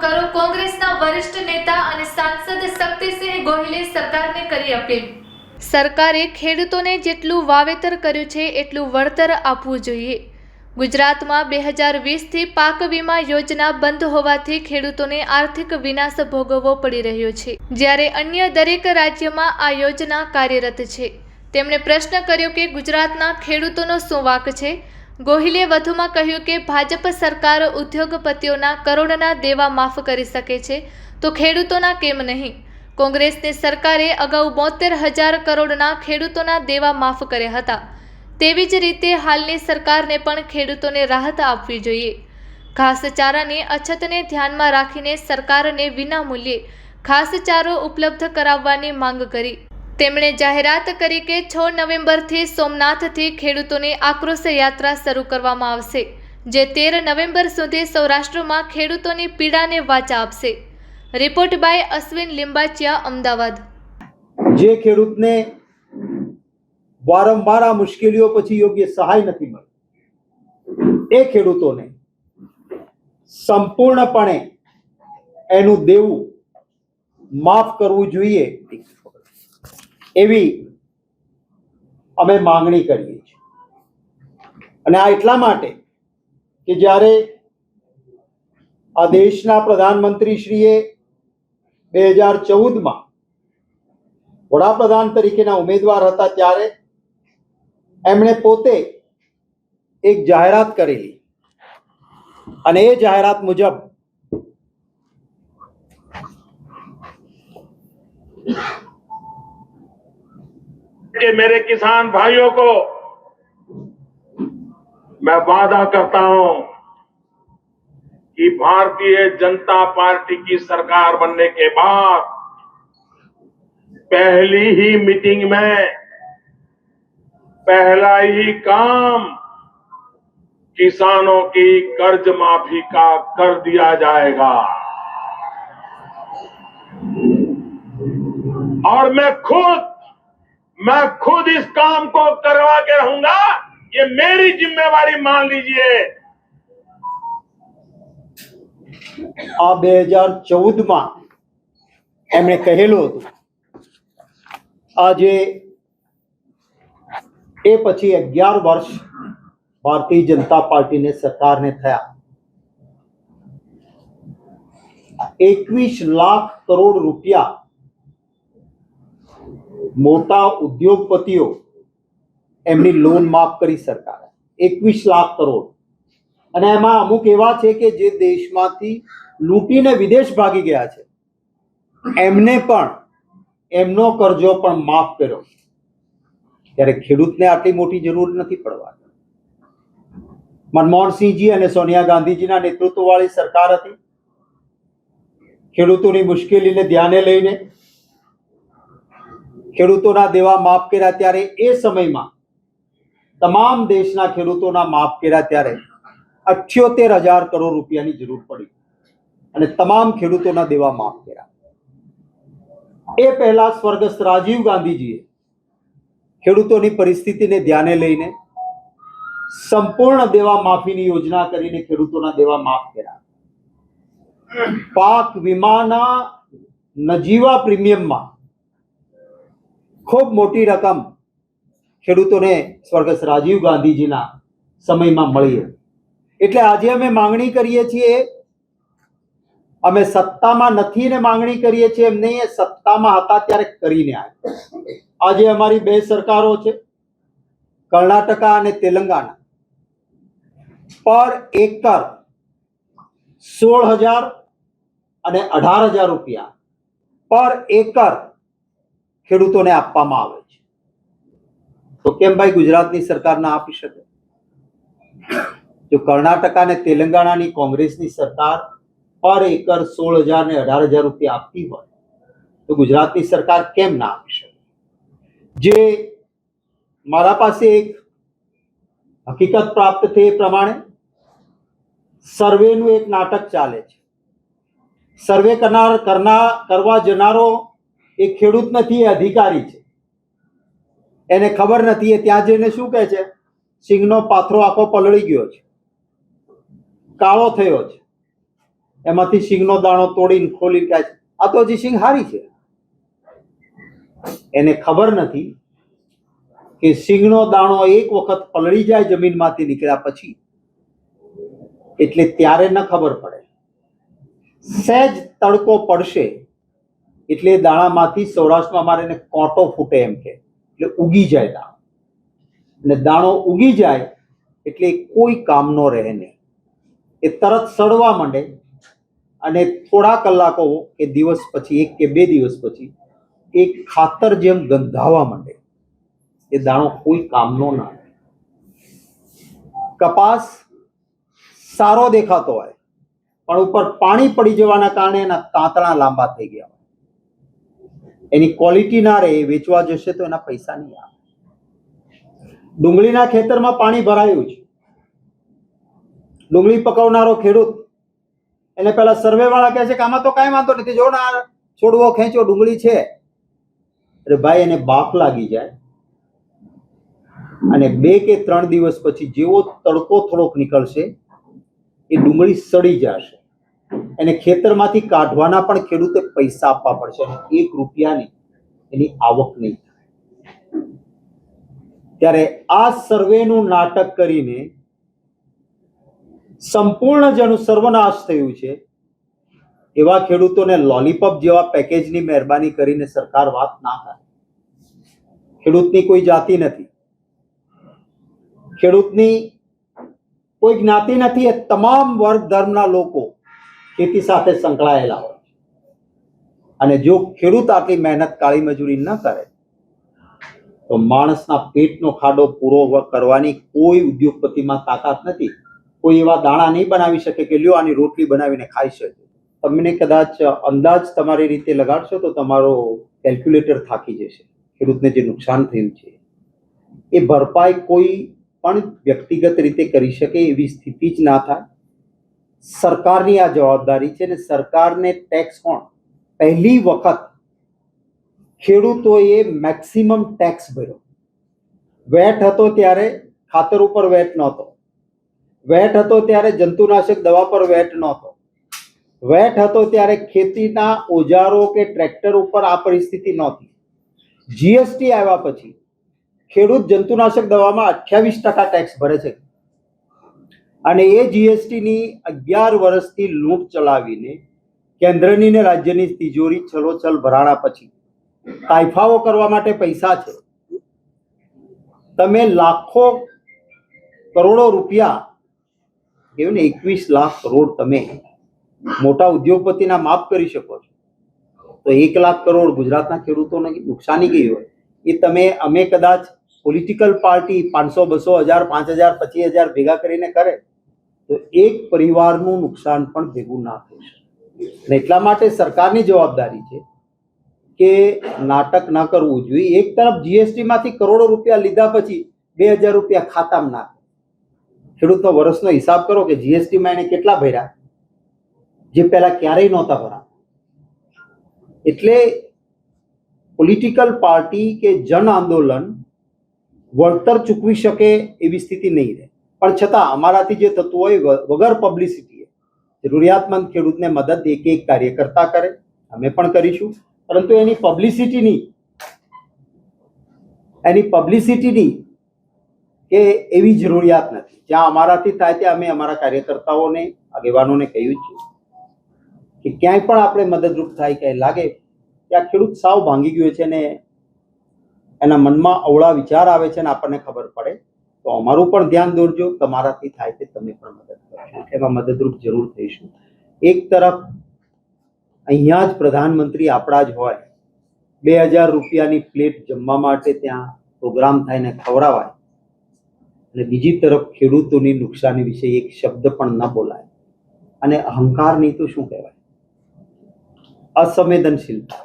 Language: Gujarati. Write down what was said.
કરો કોંગ્રેસના વરિષ્ઠ નેતા અને સાંસદ શક્તિસિંહ ગોહિલે સરકારને કરી અપીલ. સરકારે ખેડૂતોને જેટલું વાવેતર કર્યું છે, એટલું વળતર આપવું જોઈએ. ગુજરાતમાં બે હજાર વીસથી પાક વીમા યોજના બંધ હોવાથી ખેડૂતોને આર્થિક વિનાશ ભોગવવો પડી રહ્યો છે. જ્યારે અન્ય દરેક રાજ્યમાં આ યોજના કાર્યરત છે. તેમણે પ્રશ્ન કર્યો કે ગુજરાતના ખેડૂતોનો શું વાક છે? ગોહિલે વધુમાં કહ્યું કે ભાજપ સરકાર ઉદ્યોગપતિઓના કરોડના દેવા માફ કરી શકે છે, તો ખેડૂતોના કેમ નહીં? કોંગ્રેસની સરકારે અગાઉ બોતેર હજાર કરોડના ખેડૂતોના દેવા માફ કર્યા હતા. તેવી જ રીતે હાલની સરકારને પણ ખેડૂતોને રાહત આપવી જોઈએ. ઘાસચારાની અછતને ધ્યાનમાં રાખીને સરકારને વિનામૂલ્યે ઘાસચારો ઉપલબ્ધ કરાવવાની માંગ કરી. તેમણે જાહેરાત કરી કે છ નવેમ્બરથી સોમનાથથી ખેડૂતોની આક્રોશ યાત્રા શરૂ કરવામાં આવશે, જે તેર નવેમ્બર સુધી સૌરાષ્ટ્રમાં ખેડૂતોની પીડાને વાચા આપશે. Report by Ashwin Limbachiya, Ahmedabad. જે ખેડૂતને વારંવાર આ મુશ્કેલીઓ પછી યોગ્ય સહાય નથી મળી, એ ખેડૂતોને સંપૂર્ણપણે એનું દેવું માફ કરવું જોઈએ. એવી અમે માંગણી કરીએ છીએ. અને આ એટલા માટે કે જ્યારે આ દેશના પ્રધાનમંત્રીશ્રીએ બે હજાર ચૌદમાં વડાપ્રધાન તરીકેના ઉમેદવાર હતા ત્યારે એમણે પોતે એક જાહેરાત કરેલી. અને એ જાહેરાત મુજબ कि मेरे किसान भाइयों को मैं वादा करता हूँ कि भारतीय जनता पार्टी की सरकार बनने के बाद पहली ही मीटिंग में पहला ही काम किसानों की कर्ज माफ़ी का कर दिया जाएगा। और मैं खुद मैं खुद इस काम को करवा के रहूंगा ये मेरी जिम्मेवारी मान लीजिए આ બે હજાર ચૌદમાં એમણે કહેલું હતું આજે એ પછી અગિયાર વર્ષ ભારતીય જનતા પાર્ટીને સરકારને થયા એકવીસ લાખ કરોડ રૂપિયા મોટા ઉદ્યોગપતિઓ એમની લોન માફ કરી સરકારે. એકવીસ લાખ કરોડ. અને એમાં અમુક એવા છે કે જે દેશમાંથી લૂંટીને વિદેશ ભાગી ગયા છે. એમને પણ, એમનો કરજો પણ માફ કર્યો. ત્યારે ખેડૂતને આટલી મોટી જરૂર નથી પડવાની. મનમોહનસિંહજી અને સોનિયા ગાંધીજીના નેતૃત્વવાળી સરકાર હતી. ખેડૂતોની મુશ્કેલીને ધ્યાને લઈને ખેડૂતોના દેવા માફ કર્યા ત્યારે એ સમયમાં તમામ દેશના ખેડૂતોના માફ કર્યા ત્યારે અઠ્યોતેર હજાર કરોડ રૂપિયાની જરૂર પડી અને તમામ ખેડૂતોના દેવા માફ કર્યા. એ પહેલા સ્વર્ગસ્થ રાજીવ ગાંધીજીએ ખેડૂતોની પરિસ્થિતિને ધ્યાને લઈને સંપૂર્ણ દેવા માફીની યોજના કરીને ખેડૂતોના દેવા માફ કર્યા. પાક વીમાના નજીવા પ્રીમિયમમાં ખૂબ મોટી રકમ ખેડૂતોને સ્વર્ગસ્થ રાજીવ ગાંધીજીના સમયમાં મળી એટલે આજે અમે માંગણી કરીએ છીએ, અમે સત્તામાં નથી ને માંગણી કરીએ છીએ, એમ નહીં સત્તામાં હતા ત્યારે કરીને આવ્યા. આજે અમારી બે સરકારો છે, કર્ણાટકા અને તેલંગાણા. પર એકર સોળ હજાર અને અઢાર હજાર રૂપિયા. પર એકર ખેડૂતોને આપવામાં આવે છે. તો કેમ ભાઈ ગુજરાતની સરકાર ના આપી શકે? જો કર્ણાટકા અને તેલંગાણાની કોંગ્રેસની સરકાર પર એકર સોળ હજાર ને અઢાર હજાર રૂપિયા આપતી હોય, તો ગુજરાતની સરકાર કેમ ના આપી શકે? જે મારા પાસે એક હકીકત પ્રાપ્ત થઈ એ પ્રમાણે સર્વેનું એક નાટક ચાલે છે. સર્વે કરનાર કરનાર, કરવા જનારો એ ખેડૂત નથી, એ અધિકારી છે. એને ખબર નથી, એ ત્યાં જઈને શું કહે છે? સિંગનો પાથરો આખો પલળી ગયો છે. કાળો થયો છે. એમાંથી સિંગનો દાણો તોડીને ખોલી ખાય છે. આ તો હજી સિંગ હારી છે. એને ખબર નથી કે સિંગનો દાણો એક વખત પલળી જાય જમીનમાંથી નીકળ્યા પછી, એટલે ત્યારે ન ખબર પડે. સહેજ તડકો પડશે એટલે દાણામાંથી સૌરાષ્ટ્રમાં અમારે એને કોટો ફૂટે એમ કે. એટલે ઉગી જાય દાણો. અને દાણો ઉગી જાય એટલે કોઈ કામનો રહે નહીં એ તરત સડવા માંડે અને થોડા કલાકો કે દિવસ પછી, એક કે બે દિવસ પછી, એ ખાતર જેમ ગંધાવા માંડે. એ દાણો કોઈ કામનો ના. કપાસ સારો દેખાતો હોય, પણ ઉપર પાણી પડી જવાના કારણે એના તાંતણા લાંબા થઈ ગયા એની ક્વોલિટી ના રહે, વેચવા જશે તો એના પૈસા નહીં આવે. ડુંગળીના ખેતરમાં પાણી ભરાયું છે. ડુંગળી પકવનારો ખેડૂત એને પેલા સર્વે વાળા કહે છે કે આમાં તો કાંઈ વાંધો નથી. જો ના છોડવો ખેંચો ડુંગળી છે. અરે ભાઈ, એને બાફ લાગી જાય. અને બે કે ત્રણ દિવસ પછી જેવો તડકો થોડોક નીકળશે, એ ડુંગળી સડી જશે. એને ખેતરમાંથી કાઢવાના પણ ખેડૂતે પૈસા આપવા પડશે અને એક રૂપિયાની એની આવક નહીં થાય. ત્યારે આ સર્વેનું નાટક કરીને સંપૂર્ણ જેનું સર્વનાશ થયું છે. એવા ખેડૂતોને લોલીપોપ જેવા પેકેજની મહેરબાની કરીને સરકાર વાત ના કરે. ખેડૂતની કોઈ જાતિ નથી. ખેડૂતની કોઈ જ્ઞાતિ નથી. એ તમામ વર્ગ ધર્મના લોકો ખેતી સાથે સંકળાયેલા હોય અને જો ખેડૂત આટલી મહેનત કાળી મજૂરી ન કરે, તો માણસના પેટનો ખાડો પૂરો કરવાની કોઈ ઉદ્યોગપતિમાં તાકાત નથી. કોઈ એવા દાણા નહીં બનાવી શકે કે લ્યો આની રોટલી બનાવીને ખાઈ શકે. તમને કદાચ અંદાજ તમારી રીતે લગાડશો તો તમારો કેલ્ક્યુલેટર થાકી જશે. ખેડૂતને જે નુકસાન થયું છે, એ ભરપાઈ કોઈ પણ વ્યક્તિગત રીતે કરી શકે એવી સ્થિતિ જ ના થાય. સરકારની આ જવાબદારી છે ને સરકારને ટેક્સ કોણ? પહેલી વખત ખેડૂતોએ મેક્સિમમ ટેક્સ ભર્યો. વેટ હતો ત્યારે ખાતર ઉપર વેટ નહોતો. વેટ હતો ત્યારે જંતુનાશક દવા પર વેટ નહોતો. વેટ હતો ત્યારે ખેતીના ઓજારો કે ટ્રેક્ટર ઉપર આ પરિસ્થિતિ નહોતી. જીએસટી આવ્યા પછી ખેડૂત જંતુનાશક દવામાં અઠ્યાવીસ ટકા ટેક્સ ભરે છે. અને એ જીએસટીની અગિયાર વર્ષથી લૂંટ ચલાવીને કેન્દ્રની ને રાજ્યની તિજોરી છલોછલ ભરાણા પછી કાયફાઓ કરવા માટે પૈસા છે. તમે લાખો કરોડો રૂપિયા, કેવું ને એકવીસ લાખ કરોડ તમે મોટા ઉદ્યોગપતિના માફ કરી શકો છો. તો એક લાખ કરોડ ગુજરાતના ખેડૂતોને નુકસાની ગઈ હોય, એ તમે અમે કદાચ પોલિટિકલ પાર્ટી પાંચસો, બસો, હજાર, પાંચ હજાર, પચીસ હજાર ભેગા કરીને કરે તો એક પરિવારનું નુકસાન પણ ભેગું ના થઈ શકે. એટલા માટે સરકારની જવાબદારી છે કે નાટક ના કરવું જોઈએ. એક તરફ જીએસટીમાંથી કરોડો રૂપિયા લીધા પછી બે હજાર રૂપિયા ખાતામાં નાખે. ખેડૂતનો વર્ષનો હિસાબ કરો કે જીએસટીમાં એને કેટલા ભર્યા? જે પહેલાં ક્યારેય નહોતા ભરા એટલે પોલિટિકલ પાર્ટી કે જન આંદોલન વળતર ચૂકવી શકે એવી સ્થિતિ નહીં રહે. પણ છતાં અમારાથી જે થતું હોય વગર પબ્લિસિટીએ જરૂરિયાતમંદ ખેડૂતને મદદ એક એક કાર્યકર્તા કરે, અમે પણ કરીશું. પરંતુ એની પબ્લિસિટીની એની પબ્લિસિટીની કે એવી જરૂરિયાત નથી. જ્યાં અમારાથી થાય ત્યાં અમે અમારા કાર્યકર્તાઓને, આગેવાનોને કહ્યું છે કે ક્યાંય પણ આપણે મદદરૂપ થાય, ક્યાંય લાગે કે આ ખેડૂત સાવ ભાંગી ગયો છે ને એના મનમાં અવળા વિચાર આવે છે ને આપણને ખબર પડે. તો અમારું પણ ધ્યાન દોરજો તમારાથી થાય તે તમે પણ મદદ કરશો એમાં મદદરૂપ જરૂર થઈશું. એક તરફ અહીંયા જ પ્રધાનમંત્રી આપણા જ હોય, બે હજાર રૂપિયાની પ્લેટ જમવા માટે ત્યાં પ્રોગ્રામ થાય ને ખવડાવાય. અને બીજી તરફ ખેડૂતોની નુકસાની વિશે એક શબ્દ પણ ન બોલાય. અને અહંકારની તો શું કહેવાય? અસંવેદનશીલતા